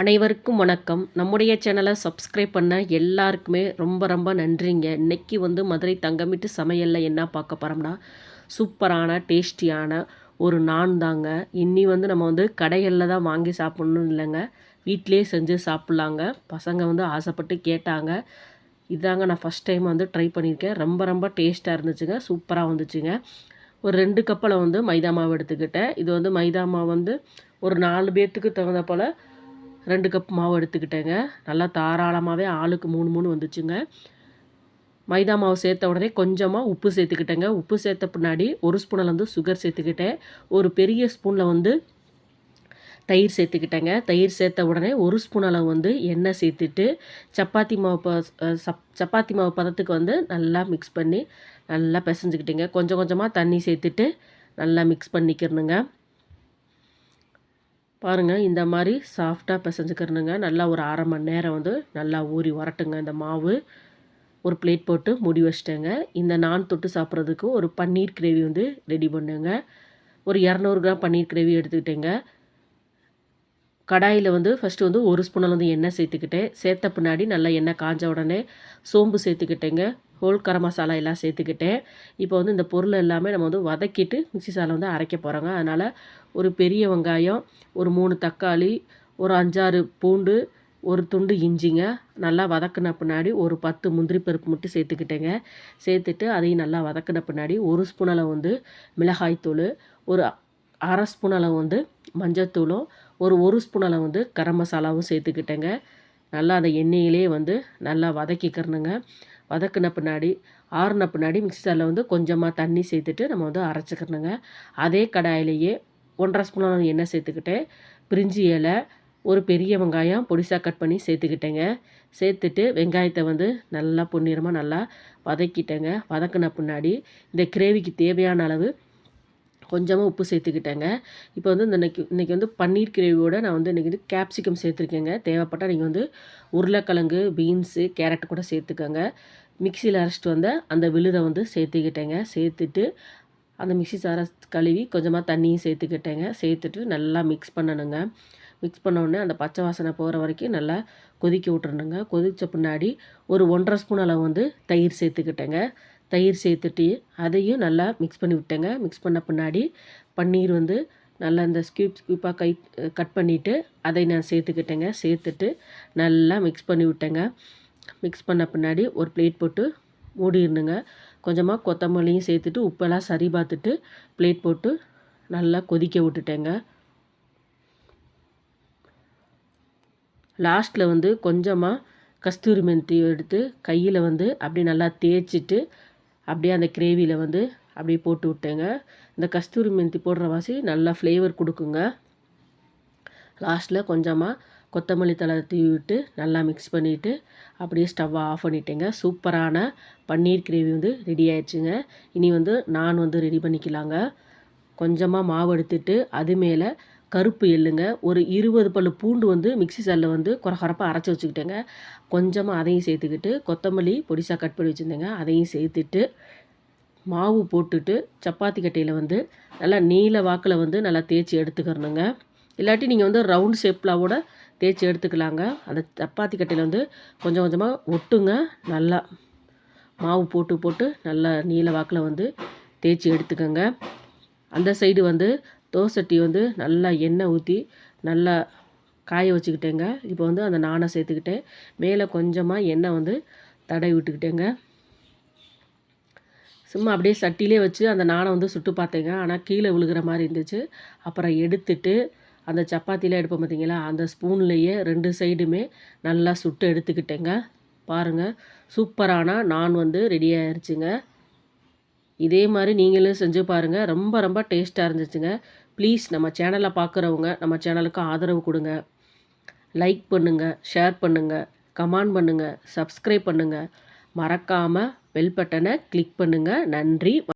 அனைவருக்கும் வணக்கம். நம்முடைய சேனலை சப்ஸ்கிரைப் பண்ண எல்லாருக்குமே ரொம்ப ரொம்ப நன்றிங்க. இன்றைக்கி வந்து மதுரை தங்கமிட்டு சமையலில் என்ன பார்க்க போகிறோம்னா சூப்பரான டேஸ்டியான ஒரு நான் தாங்க. இன்னி வந்து நம்ம வந்து கடைகளில் தான் வாங்கி சாப்பிட்ணும் இல்லைங்க. வீட்டிலே செஞ்சு சாப்பிட்லாங்க. பசங்க வந்து ஆசைப்பட்டு கேட்டாங்க. இதாங்க நான் ஃபஸ்ட் டைம் வந்து ட்ரை பண்ணியிருக்கேன். ரொம்ப ரொம்ப டேஸ்ட்டாக இருந்துச்சுங்க. சூப்பராக வந்துச்சுங்க. ஒரு ரெண்டு கப்பில் வந்து மைதா மாவு எடுத்துக்கிட்டேன். இது வந்து மைதா மாவு வந்து ஒரு நாலு பேர்த்துக்கு தகுந்த போல் ரெண்டு கப் மாவு எடுத்துக்கிட்டேங்க. நல்லா தாராளமாகவே ஆளுக்கு மூணு மூணு வந்துச்சுங்க. மைதா மாவு சேர்த்த உடனே கொஞ்சமாக உப்பு சேர்த்துக்கிட்டேங்க. உப்பு சேர்த்த பின்னாடி ஒரு ஸ்பூனில் வந்து சுகர் சேர்த்துக்கிட்டேன். ஒரு பெரிய ஸ்பூனில் வந்து தயிர் சேர்த்துக்கிட்டேங்க. தயிர் சேர்த்த உடனே ஒரு ஸ்பூன் அளவு வந்து எண்ணெய் சேர்த்துட்டு சப்பாத்தி மாவு ப சப் சப்பாத்தி மாவு பதத்துக்கு வந்து நல்லா மிக்ஸ் பண்ணி நல்லா பிசைஞ்சுக்கிட்டேங்க. கொஞ்சம் கொஞ்சமாக தண்ணி சேர்த்துட்டு நல்லா மிக்ஸ் பண்ணிக்கிறணுங்க. பாருங்கள் இந்த மாதிரி சாஃப்டாக பிசைஞ்சுக்கிறணுங்க நல்லா ஒரு அரை மணி நேரம் வந்து நல்லா ஊறி வரட்டுங்க. இந்த மாவு ஒரு பிளேட் போட்டு முடி வச்சிட்டேங்க. இந்த நான் தொட்டு சாப்பிட்றதுக்கு ஒரு பன்னீர் கிரேவி வந்து ரெடி பண்ணுங்க. ஒரு இரநூறு கிராம் பன்னீர் கிரேவி எடுத்துக்கிட்டேங்க. கடாயில் வந்து ஃபஸ்ட்டு வந்து ஒரு ஸ்பூனில் வந்து எண்ணெய் சேர்த்துக்கிட்டேன். சேர்த்த பின்னாடி நல்லா எண்ணெய் காஞ்ச உடனே சோம்பு சேர்த்துக்கிட்டேங்க. ஹோல் கரம் மசாலா எல்லாம் சேர்த்துக்கிட்டேன் இப்போ வந்து இந்த பொருள் எல்லாமே நம்ம வந்து வதக்கிட்டு மிக்சி சாலை வந்து அரைக்க போகிறோங்க அதனால் ஒரு பெரிய வெங்காயம் ஒரு மூணு தக்காளி ஒரு அஞ்சாறு பூண்டு ஒரு துண்டு இஞ்சிங்க நல்லா வதக்கின பின்னாடி ஒரு பத்து முந்திரி பருப்பு மட்டும் சேர்த்துக்கிட்டேங்க. சேர்த்துட்டு அதையும் நல்லா வதக்கின பின்னாடி ஒரு ஸ்பூன் அளவு வந்து மிளகாய்த்தூள் ஒரு அரை ஸ்பூன் அளவு வந்து மஞ்சத்தூளும் ஒரு ஒரு ஸ்பூன் அளவு வந்து கரம் மசாலாவும் சேர்த்துக்கிட்டேங்க. நல்லா அந்த எண்ணெயிலே வந்து நல்லா வதக்கிக்கிறணுங்க. வதக்குன பின்னாடி ஆறுன பின்னாடி மிக்சி ஜாரில் வந்து கொஞ்சமாக தண்ணி சேர்த்துட்டு நம்ம வந்து அரைச்சிக்கிறணுங்க அதே கடாயிலேயே ஒன்றரை ஸ்பூனாக அளவு எண்ணெய் சேர்த்துக்கிட்டேன் பிரிஞ்சி இலை ஒரு பெரிய வெங்காயம் பொடிசாக கட் பண்ணி சேர்த்துக்கிட்டேங்க. சேர்த்துட்டு வெங்காயத்தை வந்து நல்லா பொன்னிறமாக நல்லா வதக்கிட்டேங்க. வதக்கின பின்னாடி இந்த கிரேவிக்கு தேவையான அளவு கொஞ்சமாக உப்பு சேர்த்துக்கிட்டேங்க. இப்போ வந்து இந்த இன்னைக்கு இன்றைக்கி வந்து பன்னீர் கிரேவியோட நான் வந்து இன்றைக்கி வந்து கேப்சிகம் சேர்த்துருக்கேங்க. தேவைப்பட்டால் நீங்கள் வந்து உருளைக்கிழங்கு பீன்ஸு கேரட் கூட சேர்த்துக்கோங்க. மிக்சியில் அரைச்சிட்டு வந்த அந்த விழுதை வந்து சேர்த்துக்கிட்டேங்க. சேர்த்துட்டு அந்த மிக்சி சாரை கழுவி கொஞ்சமாக தண்ணியும் சேர்த்துக்கிட்டேங்க. சேர்த்துட்டு நல்லா மிக்ஸ் பண்ணணுங்க. மிக்ஸ் பண்ணோடனே அந்த பச்சை வாசனை போகிற வரைக்கும் நல்லா கொதிக்க விட்டுருணுங்க கொதித்த பின்னாடி ஒரு ஒன்றரை ஸ்பூன் அளவு வந்து தயிர் சேர்த்துக்கிட்டேங்க. தயிர் சேர்த்துட்டு அதையும் நல்லா மிக்ஸ் பண்ணி விட்டேங்க. மிக்ஸ் பண்ண பின்னாடி பன்னீர் வந்து நல்லா இந்த ஸ்கூப் ஸ்கூப்பாக கை கட் பண்ணிவிட்டு அதை நான் சேர்த்துக்கிட்டேங்க. சேர்த்துட்டு நல்லா மிக்ஸ் பண்ணி விட்டேங்க. மிக்ஸ் பண்ண பின்னாடி ஒரு பிளேட் போட்டு மூடிடணுங்க. கொஞ்சமாக கொத்தமல்லியும் சேர்த்துட்டு உப்பெல்லாம் சரி பார்த்துட்டு பிளேட் போட்டு நல்லா கொதிக்க விட்டுட்டேங்க. லாஸ்ட்டில் வந்து கொஞ்சமாக கஸ்தூரி மெந்தி எடுத்து கையில் வந்து அப்படி நல்லா தேய்ச்சிட்டு அப்படியே அந்த கிரேவியில் வந்து அப்படியே போட்டு விட்டேங்க. இந்த கஸ்தூரி மெந்தி போடுற வாசி நல்லா ஃப்ளேவர் கொடுக்குங்க. லாஸ்ட்டில் கொஞ்சமாக கொத்தமல்லி தழை தூவி விட்டு நல்லா மிக்ஸ் பண்ணிவிட்டு அப்படியே ஸ்டவ்வை ஆஃப் பண்ணிட்டேங்க. சூப்பரான பன்னீர் கிரேவி வந்து ரெடி ஆயிடுச்சுங்க. இனி வந்து நான் வந்து ரெடி பண்ணிக்கலாங்க. கொஞ்சமாக மாவு எடுத்துட்டு அது மேலே கருப்பு எள்ளுங்க ஒரு இருபது பல் பூண்டு வந்து மிக்சி சாலில் வந்து குறகுறப்பாக அரைச்சி வச்சுக்கிட்டேங்க. கொஞ்சமாக அதையும் சேர்த்துக்கிட்டு கொத்தமல்லி பொடிசாக கட் பண்ணி வச்சுருந்தேங்க. அதையும் சேர்த்துட்டு மாவு போட்டுட்டு சப்பாத்தி கட்டையில் வந்து நல்லா நீல வாக்கில் வந்து நல்லா தேய்ச்சி எடுத்துக்கிறணுங்க. இல்லாட்டி நீங்கள் வந்து ரவுண்ட் ஷேப்லாவோட கூட தேய்ச்சி எடுத்துக்கலாங்க. அந்த சப்பாத்தி கட்டையில் வந்து கொஞ்சம் கொஞ்சமாக ஒட்டுங்க. நல்லா மாவு போட்டு போட்டு நல்லா நீல வாக்கில் வந்து தேய்ச்சி எடுத்துக்கோங்க. அந்த சைடு வந்து தோசட்டி வந்து நல்லா எண்ணெய் ஊற்றி நல்லா காய வச்சுக்கிட்டேங்க. இப்போ வந்து அந்த நானை சேர்த்துக்கிட்டேன். மேலே கொஞ்சமாக எண்ணெய் வந்து தடவி விட்டுக்கிட்டேங்க. சும்மா அப்படியே சட்டிலே வச்சு அந்த நானை வந்து சுட்டு பார்த்தேங்க. ஆனால் கீழே விழுகிற மாதிரி இருந்துச்சு. அப்புறம் எடுத்துட்டு அந்த சப்பாத்திலாம் எடுப்போம் பார்த்தீங்களா? அந்த ஸ்பூன்லேயே ரெண்டு சைடுமே நல்லா சுட்டு எடுத்துக்கிட்டேங்க. பாருங்கள் சூப்பரான நான் வந்து ரெடி ஆயிடுச்சுங்க இதே மாதிரி நீங்களும் செஞ்சு பாருங்கள் ரொம்ப ரொம்ப டேஸ்ட்டாக இருந்துச்சுங்க. ப்ளீஸ் நம்ம சேனலை பார்க்குறவங்க நம்ம சேனலுக்கு ஆதரவு கொடுங்க. லைக் பண்ணுங்கள் ஷேர் பண்ணுங்கள் கமெண்ட் பண்ணுங்கள் சப்ஸ்கிரைப் பண்ணுங்கள் மறக்காமல் பெல் பட்டனை கிளிக் பண்ணுங்கள் நன்றி